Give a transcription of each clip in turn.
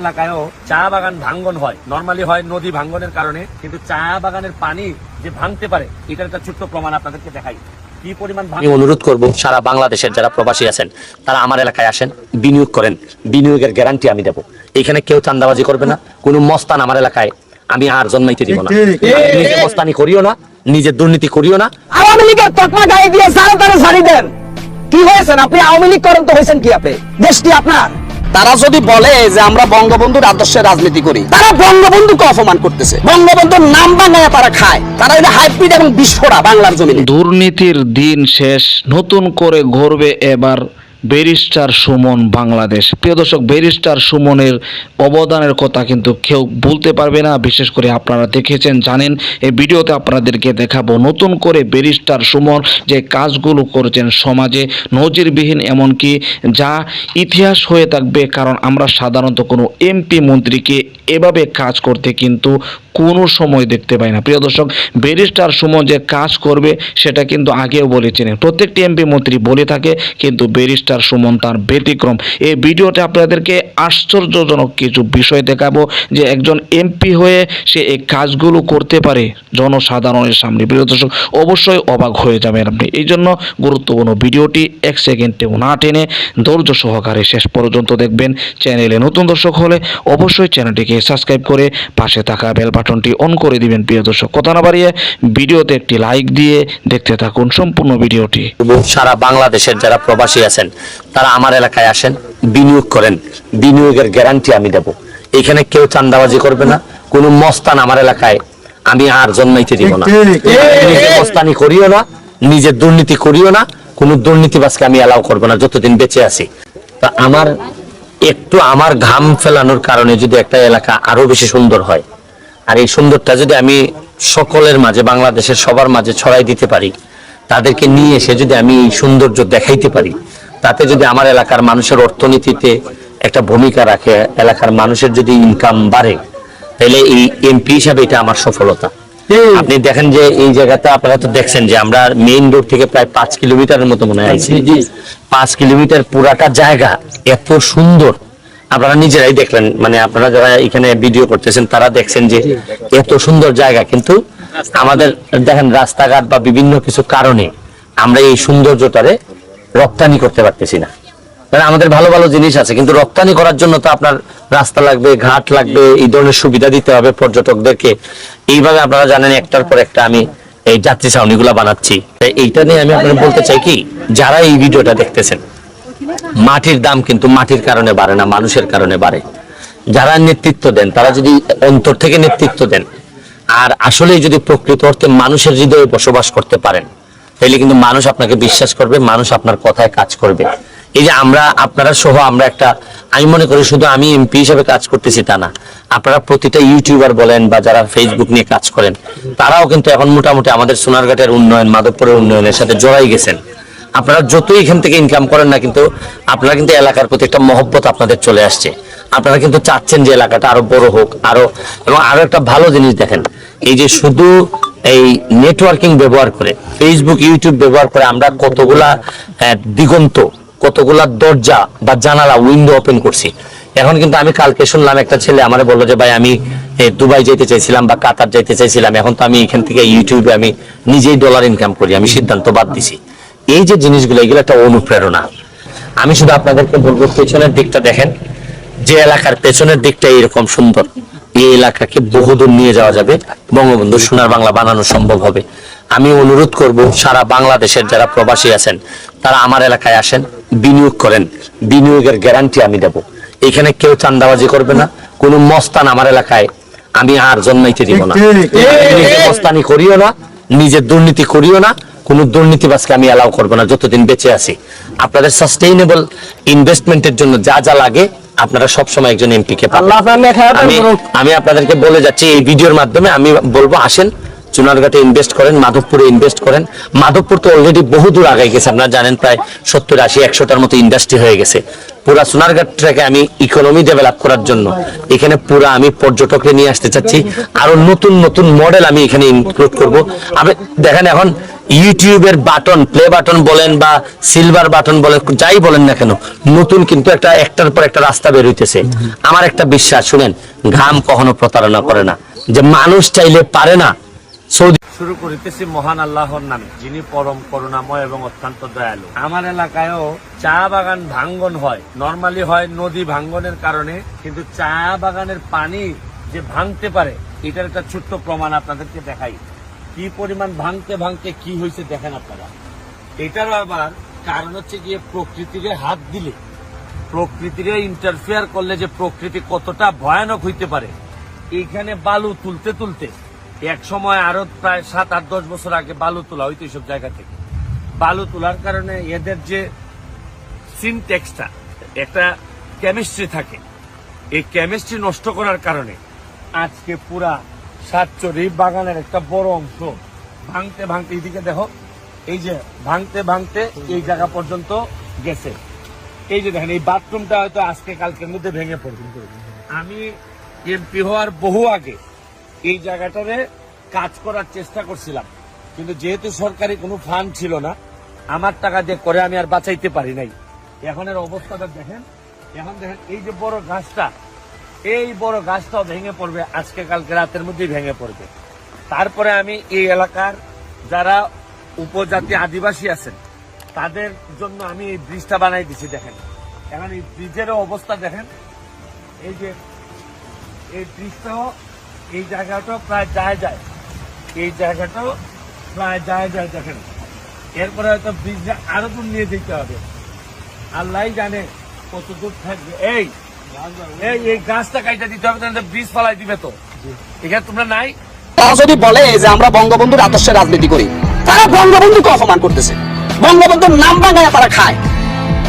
এলাকায়ও চা বাগান ভাঙ্গন হয়। নর্মালি হয় নদী ভাঙ্গনের কারণে কিন্তু চা বাগানের পানি যে ভাঙতে পারে এটার একটা ছোট্ট প্রমাণ আপনাদেরকে দেখাই। কি পরিমাণ আমি অনুরোধ করব সারা বাংলাদেশের যারা প্রবাসী আছেন তারা আমার এলাকায় আসেন বিনিয়োগ করেন। বিনিয়োগের গ্যারান্টি আমি দেবো। এখানে কেউ চান্দাবাজি করবে না কোনো মস্তান আমার এলাকায় আমি আর জন্মাইতে দিব না। নিজে মস্তানি করিও না নিজে দুর্নীতি করিও না। আওয়ামী লীগের তকমা গায়ে দিয়ে সারা তারা সারি দেন। কি হয়েছেন? আপনি আওয়ামী লীগ করেন তো হয়েছেন কি আপনি? দেশটি আপনার। তারা যদি বলে যে আমরা বঙ্গবন্ধুর আদর্শে রাজনীতি করি, তারা বঙ্গবন্ধুকে অপমান করতেছে। বঙ্গবন্ধুর নাম বাংলায় তারা খায়। তারা এটা হাইব্রিড এবং বিস্ফোরা বাংলার জমিনে। দুর্নীতির দিন শেষ, নতুন করে ঘুরবে এবার ব্যারিস্টার সুমন বাংলাদেশ। প্রিয় দর্শক, ব্যারিস্টার সুমনের অবদানের কথা কিন্তু কেউ বলতে পারবে না। বিশেষ করে আপনারা দেখেছেন, জানেন, এই ভিডিওতে আপনাদেরকে দেখাবো নতুন করে ব্যারিস্টার সুমন যে কাজগুলো করেছেন সমাজে নজিরবিহীন, এমনকি যা ইতিহাস হয়ে থাকবে। কারণ আমরা সাধারণত কোনো এমপি মন্ত্রীকে এভাবে কাজ করতে কিন্তু কোনো সময় দেখতে পাই না। প্রিয় দর্শক, ব্যারিস্টার সুমন যে কাজ করবে, সেটা কিন্তু আগেও বলেছিলেন। প্রত্যেকটি এমপি মন্ত্রী বলে থাকে, কিন্তু ব্যারিস্টার সুমন তার ব্যতিক্রম। এই ভিডিওতে আপনাদেরকে আশ্চর্যজনক কিছু বিষয় দেখাবো, যে একজন এমপি হয়ে সে এই কাজগুলো করতে পারে জনসাধারণের সামনে। প্রিয় দর্শক, অবশ্যই অবাক হয়ে যাবেন আপনি। এই জন্য গুরুত্বপূর্ণ ভিডিওটি এক সেকেন্ডেও না টেনে ধৈর্য সহকারে শেষ পর্যন্ত দেখবেন। চ্যানেলে নতুন দর্শক হলে অবশ্যই চ্যানেলটিকে সাবস্ক্রাইব করে পাশে থাকা বেল বাটনটি অন করে দিবেন প্রিয় দর্শক। কথা না বাড়িয়ে ভিডিওতে একটি লাইক দিয়ে দেখতে থাকুন সম্পূর্ণ ভিডিওটি। সারা বাংলাদেশের যারা প্রবাসী আছেন তারা আমার এলাকায় আসেন বিনিয়োগ করেন। বিনিয়োগের গ্যারান্টি আমি দেব। এখানে কেউ চান্দাবাজি করবে না কোনো মস্তান আমার এলাকায় আমি আর জন্মাইতে দিব না। মস্তানি করিও না নিজের দুর্নীতি করিও না কোনো দুর্নীতিবাজকে আমি এলাও করব না যতদিন বেঁচে আছি। তা আমার একটু আমার ঘাম ফেলানোর কারণে যদি একটা এলাকা আরও বেশি সুন্দর হয় আর এই সুন্দরটা যদি আমি সকলের মাঝে বাংলাদেশের সবার মাঝে ছড়াই দিতে পারি তাদেরকে নিয়ে এসে যদি আমি এই সৌন্দর্য দেখাইতে পারি তাতে যদি আমার এলাকার মানুষের অর্থনীতিতে একটা ভূমিকা রাখে এলাকার মানুষের যদি ইনকাম বাড়ে তাহলে এই এমপি হিসাবে এটা আমার সফলতা। আপনি দেখেন যে এই জায়গাতে আপনারা তো দেখছেন যে আমরা মেইন রোড থেকে প্রায় পাঁচ কিলোমিটারের মতো মনে হয়। পাঁচ কিলোমিটার পুরাটা জায়গা এত সুন্দর। আপনারা নিজেরাই দেখলেন মানে আপনারা যারা এখানে ভিডিও করতেছেন, তারা দেখছেন যে এত সুন্দর জায়গা। কিন্তু আমাদের, দেখেন, রাস্তাঘাট বা বিভিন্ন কিছু কারণে আমরা এই সৌন্দর্যটারে রপ্তানি করতে পারতেছি না। মানে আমাদের ভালো ভালো জিনিস আছে, কিন্তু রপ্তানি করার জন্য তো আপনার রাস্তা লাগবে, ঘাট লাগবে, এই ধরনের সুবিধা দিতে হবে পর্যটকদেরকে। এইভাবে আপনারা জানেন, একটার পর একটা আমি এই যাত্রী ছাউনিগুলা বানাচ্ছি। এইটা নিয়ে আমি আপনাদের বলতে চাই কি, যারা এই ভিডিওটা দেখতেছেন মাটির দাম কিন্তু মাটির কারণে বাড়ে না, মানুষের কারণে বাড়ে। যারা নেতৃত্ব দেন, তারা যদি অন্তর থেকে নেতৃত্ব দেন, আর আসলেই যদি প্রকৃত অর্থে মানুষের হৃদয়ে বসবাস করতে পারেন, তাহলে কিন্তু মানুষ আপনাকে বিশ্বাস করবে, মানুষ আপনার কথায় কাজ করবে। এই যে আমরা, আপনারা সহ আমরা একটা, আমি মনে করি শুধু আমি এমপি হিসেবে কাজ করতেছি তা না, আপনারা প্রতিটা ইউটিউবার বলেন বা যারা ফেসবুক নিয়ে কাজ করেন, তারাও কিন্তু এখন মোটামুটি আমাদের সোনারঘাটের উন্নয়ন, মাধবপুরের উন্নয়নের সাথে জড়াই গেছেন। আপনারা যতই এখান থেকে ইনকাম করেন না কিন্তু আপনারা কিন্তু এলাকার প্রতি একটা মহব্বত আপনাদের চলে আসছে। আপনারা কিন্তু চাচ্ছেন যে এলাকাটা আরও বড় হোক, আরও এবং আরও একটা ভালো জিনিস দেখেন, এই যে শুধু এই নেটওয়ার্কিং ব্যবহার করে ফেসবুক ইউটিউব ব্যবহার করে আমরা কতগুলা দিগন্ত, কতগুলা দরজা বা জানালা উইন্ডো ওপেন করছি। এখন কিন্তু আমি কালকে শুনলাম একটা ছেলে আমার বলল যে, ভাই, আমি দুবাই যেতে চাইছিলাম বা কাতার যেতে চাইছিলাম, এখন তো আমি এখান থেকে ইউটিউবে আমি নিজেই ডলার ইনকাম করি। আমি সিদ্ধান্ত বাদ দিছি। এই যে জিনিসগুলো এগুলো একটা অনুপ্রেরণা। আমি শুধু আপনাদেরকে বলব পেছনের দিকটা দেখেন। যে এলাকার পেছনের দিকটা এরকম সুন্দর। এই এলাকাকে বহুদূর নিয়ে যাওয়া যাবে বঙ্গবন্ধু সোনার বাংলা বানানো সম্ভব হবে। আমি অনুরোধ করব সারা বাংলাদেশের যারা প্রবাসী আছেন তারা আমার এলাকায় আসেন বিনিয়োগ করেন। বিনিয়োগের গ্যারান্টি আমি দেব। এখানে কেউ চান্দাবাজি করবে না কোনো মস্তান আমার এলাকায় আমি আর জন্মাইতে দিব না। মস্তানি করিও না নিজের দুর্নীতি করিও না কোন দুর্নীতিবাজকে আমি এলাও করব না যতদিন বেঁচে আছি। আপনাদের সাস্টেইনেবল ইনভেস্টমেন্টের জন্য যা যা লাগে আপনারা সবসময় একজন এমপি কে আমি। আমি আপনাদেরকে বলে যাচ্ছি এই ভিডিওর মাধ্যমে আমি বলব আসেন চুনারঘাটে ইনভেস্ট করেন মাধবপুরে ইনভেস্ট করেন। মাধবপুর তো অলরেডি বহু দূর আগাই গেছে আপনারা জানেন প্রায় সত্তর আশি একশোটার মতো ইন্ডাস্ট্রি হয়ে গেছে। পুরা সোনারঘাটটাকে আমি ইকোনমি ডেভেলপ করার জন্য এখানে পুরা আমি পর্যটককে নিয়ে আসতে চাচ্ছি। আরও নতুন নতুন মডেল আমি এখানে ইনক্লুড করব। আপনি দেখেন এখন ইউটিউবের বাটন প্লে বাটন বলেন বা সিলভার বাটন বলেন, যাই বলেন না কেন, নতুন কিন্তু একটা, একটার পর একটা রাস্তা বের হইতেছে। আমার একটা বিশ্বাস, শুনেন, ঘাম কখনো প্রতারণা করে না। যে মানুষ চাইলে পারে না। সৌদি শুরু করিতেছি মহান আল্লাহর নামে, যিনি পরম করুণাময় এবং অত্যন্ত দয়ালু। আমার এলাকায়ও চা বাগান ভাঙ্গন হয়। নর্মালি হয় নদী ভাঙ্গনের কারণে, কিন্তু চা বাগানের পানি যে ভাঙতে পারে, এটার একটা ছোট্ট প্রমাণ আপনাদেরকে দেখাই। কি পরিমাণ ভাঙতে ভাঙতে কি হয়েছে দেখেন আপনারা। এটারও আবার কারণ হচ্ছে গিয়ে প্রকৃতিরে হাত দিলে প্রকৃতিরে ইন্টারফেয়ার করলে যে প্রকৃতি কতটা ভয়ানক হইতে পারে। এইখানে বালু তুলতে তুলতে, এক সময় আরও প্রায় সাত আট দশ বছর আগে বালু তোলা হইতো এইসব জায়গা থেকে। বালু তোলার কারণে এদের যে সিনটেক্সটা একটা কেমিস্ট্রি থাকে। এই কেমিস্ট্রি নষ্ট করার কারণে আজকে পুরা সাতচরি বাগানের একটা বড় অংশ। ভাঙতে ভাঙতে এইদিকে দেখো, এই যে ভাঙতে ভাঙতে এই জায়গা পর্যন্ত গেছে। এই যে দেখেন, এই বাথরুমটা হয়তো আজকে কালকের মধ্যে ভেঙে পড়বে। আমি এমপি হওয়ার বহু আগে এই জায়গাটারে কাজ করার চেষ্টা করছিলাম। কিন্তু যেহেতু সরকারি কোনো ফান্ড ছিল না, আমার টাকা দিয়ে করে আমি আর বাঁচাইতে পারি নাই। এখন এর অবস্থাটা দেখেন, এখন দেখেন এই যে বড় গাছটা এই বড় গাছটাও ভেঙে পড়বে, আজকে কালকে রাতের মধ্যেই ভেঙে পড়বে। তারপরে আমি এই এলাকার যারা উপজাতি আদিবাসী আছেন, তাদের জন্য আমি এই ব্রিজটা বানাই দিছি, দেখেন। এখন এই ব্রিজেরও অবস্থা দেখেন। এই যে, এই ব্রিজটাও এই জায়গাটাও প্রায় যায় যায়। এই জায়গাটাও প্রায় যায় যায়, দেখেন। এরপরে হয়তো ব্রিজটা আরও দূর নিয়ে যেতে হবে। আল্লাহ জানে কত দূর থাকবে। এই এই এই গাছটা কাইটা দিতে হবে তাহলে ব্রিজ ফালাই দিবে তো। এখানে তোমরা নাই? তারা যদি বলে যে আমরা বঙ্গবন্ধুর আদর্শে রাজনীতি করি তারা বঙ্গবন্ধুকে অপমান করতেছে। বঙ্গবন্ধুর নাম বাংলায় তারা খায়।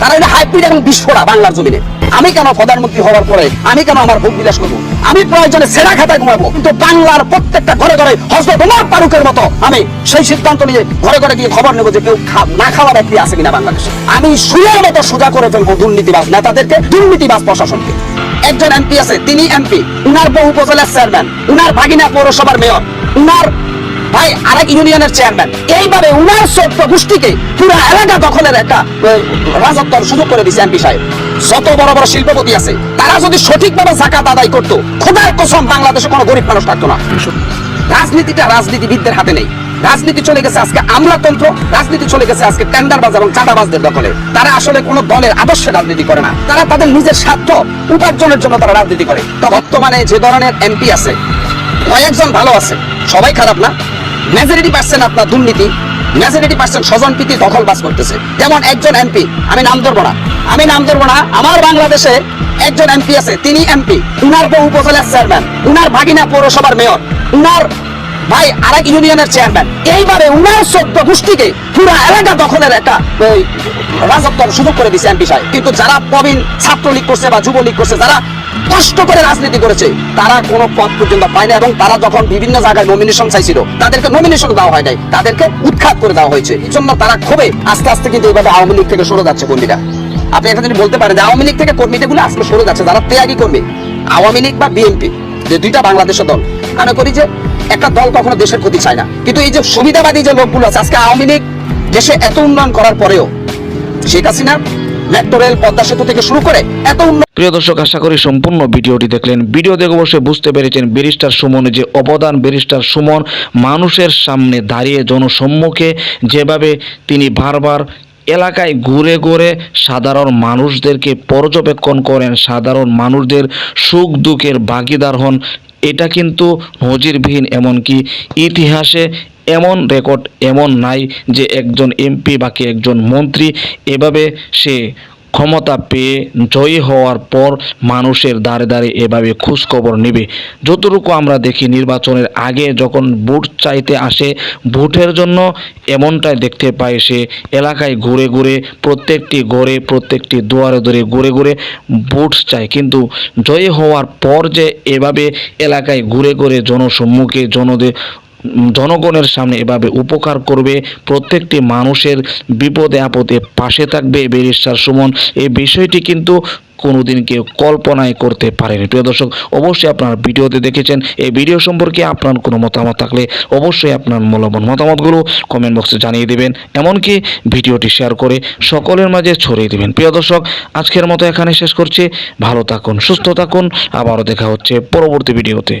তারা এটা হাইব্রিড এবং বিস্ফোরা বাংলার জমিনে। আমি কেন প্রধানমন্ত্রী হওয়ার পরে আমি কেন আমার ভোগ বিলাস করব? আমি প্রয়োজনে সেরা খাতায় ঘুমাবো কিন্তু বাংলার প্রত্যেকটা ঘরে ঘরে হজরত উমর ফারুকের মতো আমি সেই সিদ্ধান্ত নিয়ে ঘরে ঘরে গিয়ে খবর নেব যে কেউ না খাওয়া ব্যক্তি আছে কিনা বাংলাদেশে। আমি সুরের মতো সোজা করে ফেলব দুর্নীতিবাজ নেতাদেরকে দুর্নীতিবাজ প্রশাসনকে। একজন এমপি আছে তিনি এমপি উনার বহু উপজেলার চেয়ারম্যান উনার ভাগিনা পৌরসভার মেয়র উনার ভাই আরেক ইউনিয়নের চেয়ারম্যান। এইভাবে উনার চোদ্দ গোষ্ঠীকে পুরো এলাকা দখলের একটা আহ, রাজত্বর সুযোগ করে দিচ্ছে এমপি সাহেব। যত বড় বড় শিল্পপতি আছে, তারা যদি সঠিকভাবে জাকাত আদায় করতো, খোদার কসম বাংলাদেশে কোনো গরিব মানুষ থাকতো না। রাজনীতিটা রাজনীতিবিদদের হাতে নেই। রাজনীতি চলে গেছে আজকে আমলাতন্ত্র, রাজনীতি চলে গেছে আজকে টেন্ডারবাজ এবং চাঁদাবাজদের দখলে। তারা আসলে কোন দলের আদর্শে রাজনীতি করে না। তারা তাদের নিজের স্বার্থ উপার্জনের জন্য তারা রাজনীতি করে। তো বর্তমানে যে ধরনের এমপি আছে, কয়েকজন ভালো আছে। সবাই খারাপ না? মেজরিটি পার্সেন্ট আপনার দুর্নীতি। মেজরিটি পার্সেন্ট স্বজন প্রীতি দখল বাস করতেছে। যেমন একজন এমপি আমি নাম ধরবো না। আমি নাম ধরবো না আমার বাংলাদেশে একজন এমপি আছে তিনি এমপি। উনার বহু উপজেলার চেয়ারম্যান উনার ভাগিনা পৌরসভার মেয়র উনার ভাই আরেক ইউনিয়নের চেয়ারম্যান। এইভাবে উনার চোদ্দ গোষ্ঠীকে পুরো এলাকা দখলের একটা ওই, রাজত্বর সুযোগ করে দিচ্ছে এমপি সাহেব। কিন্তু যারা প্রবীণ ছাত্রলীগ করছে বা যুবলীগ করছে যারা কষ্ট করে রাজনীতি করেছে। তারা কোনো পদ পর্যন্ত পায় না এবং তারা যখন বিভিন্ন জায়গায় নমিনেশন চাইছিল, তাদেরকে নমিনেশন দেওয়া হয় নাই, তাদেরকে উৎখাত করে দেওয়া হয়েছে। এই জন্য তারা ক্ষোভে আস্তে আস্তে কিন্তু এইভাবে আওয়ামী লীগ থেকে সরে যাচ্ছে কর্মীরা। আপনি একটা যদি বলতে পারেন যে আওয়ামী লীগ থেকে কর্মীগুলো আজকে সরে যাচ্ছে, যারা ত্যাগী কর্মী। আওয়ামী লীগ বা বিএনপি, যে দুইটা বাংলাদেশের দল। মনে করি যে একটা দল কখনো দেশের ক্ষতি চায় না। কিন্তু এই যে সুবিধাবাদী যে লোকগুলো আছে, আজকে আওয়ামী লীগ দেশে এত উন্নয়ন করার পরেও শেখ হাসিনা শুরু করে এত উন্নয়ন প্রিয় দর্শক, আশা করি সম্পূর্ণ ভিডিওটি দেখলেন। ভিডিও দেখে অবশ্যই বুঝতে পেরেছেন ব্যারিস্টার সুমনের যে অবদান ব্যারিস্টার সুমন মানুষের সামনে দাঁড়িয়ে জনসম্মুখে যেভাবে তিনি বারবার এলাকায় ঘুরে ঘুরে সাধারণ মানুষদেরকে পর্যবেক্ষণ করেন, সাধারণ মানুষদের সুখ দুঃখের ভাগিদার হন, এটা কিন্তু নজিরবিহীন। এমনকি ইতিহাসে এমন রেকর্ড এমন নাই যে একজন এমপি বাকি একজন মন্ত্রী। এভাবে সে ক্ষমতা পেয়ে জয়ী হওয়ার পর মানুষের দ্বারে দ্বারে এভাবে খোঁজখবর নেবে। যতটুকু আমরা দেখি নির্বাচনের আগে যখন ভোট চাইতে আসে, ভোটের জন্য এমনটাই দেখতে পায় সে এলাকায় ঘুরে ঘুরে, প্রত্যেকটি ঘরে, প্রত্যেকটি দুয়ারে দুয়ারে ঘুরে ঘুরে ভোট চায়। কিন্তু জয়ী হওয়ার পর যে এভাবে এলাকায় ঘুরে ঘুরে জনসম্মুখে, জনদের জনগণের সামনে এভাবে উপকার করবে, প্রত্যেকটি মানুষের বিপদে আপদে পাশে থাকবে ব্যারিস্টার সুমন। এই বিষয়টি কিন্তু কোনোদিন কেউ কল্পনায় করতে পারেনি। প্রিয় দর্শক, অবশ্যই আপনার ভিডিওতে দেখেছেন এই ভিডিও সম্পর্কে আপনার কোনো মতামত থাকলে অবশ্যই আপনার মূল্যবান মতামতগুলো কমেন্ট বক্সে জানিয়ে দেবেন, এমনকি ভিডিওটি শেয়ার করে সকলের মাঝে ছড়িয়ে দেবেন। প্রিয় দর্শক, আজকের মতো এখানে শেষ করছি। ভালো থাকুন, সুস্থ থাকুন। আবারও দেখা হচ্ছে পরবর্তী ভিডিওতে।